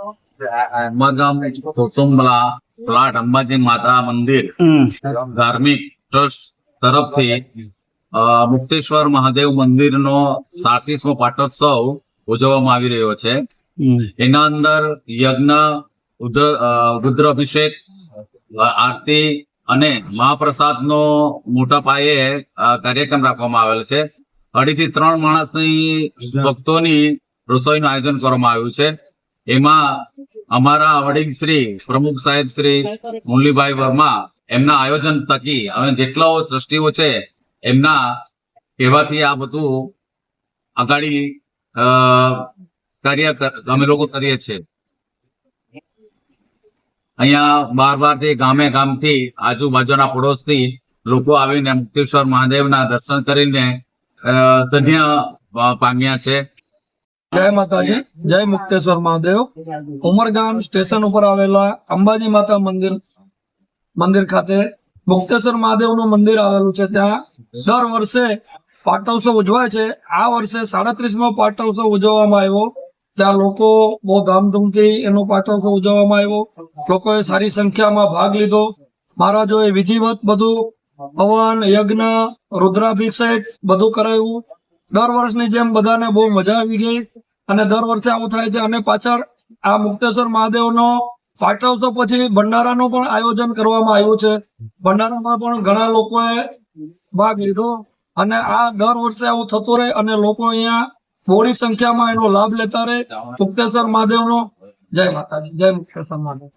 ઉમરગામ કોસુંબલા પ્લાટ અંબાજી માતા મંદિર ધાર્મિક ટ્રસ્ટ તરફથી મુક્તેશ્વર મહાદેવ મંદિરનો સાડત્રીસમો પાટોત્સવ ઉજવવામાં આવી રહ્યો છે. એના અંદર યજ્ઞ રુદ્ર અભિષેક આરતી અને મહાપ્રસાદનો મોટા પાયે કાર્યક્રમ રાખવામાં આવેલ છે. અઢીથી ત્રણ માણસની ભક્તોની રસોઈનું આયોજન કરવામાં આવ્યું છે. એમાં અમારા વડીલ શ્રી પ્રમુખ સાહેબ શ્રી મુરલીભાઈ વર્મા એમના આયોજન થકી અમે જેટલાઓ ટ્રસ્ટીઓ છે, એમના કહેવાથી આ બધું આગાડી કાર્ય કર- અમે લોકો કરીએ છીએ. અહીંયા બાર બારથી ગામે ગામથી આજુબાજુના પડોશથી લોકો આવીને મુક્તેશ્વર મહાદેવના દર્શન કરીને ધન્ય પામ્યા છે. જય માતાજી, જય મુક્તેશ્વર મહાદેવ. ઉમરગામ સ્ટેશન ઉપર આવેલા અંબાજી માતા મંદિર મંદિર ખાતે મુક્તેશ્વર મહાદેવનું મંદિર આવેલું છે ત્યાં. દર વર્ષે પાટોત્સવ ઉજવાય છે. આ વર્ષે સાડત્રીસમો પાટોત્સવ ઉજવવામાં આવ્યો. ત્યાં લોકો બહુ ધામધૂમથી એનો પાટોત્સવ ઉજવવામાં આવ્યો. લોકોએ સારી સંખ્યામાં ભાગ લીધો. મહારાજોએ વિધિવત બધું હવન યજ્ઞ, રુદ્રાભિષેક બધું કરાયું દર વર્ષની જેમ બધાને બહુ મજા આવી ગઈ અને દર વર્ષે આવું થાય છે. અને પાછળ આ મુક્તેશ્વર મહાદેવનો પાટોત્સવ પછી ભંડારાનું પણ આયોજન કરવામાં આવ્યું છે. ભંડારામાં પણ ઘણા લોકોએ ભાગ લીધો અને આ દર વર્ષે આવું થતું રહે અને લોકો અહીંયા મોડી સંખ્યામાં એનો લાભ લેતા રહે. મુક્તેશ્વર મહાદેવનો. જય માતાજી. જય મુક્તેશ્વર મહાદેવ.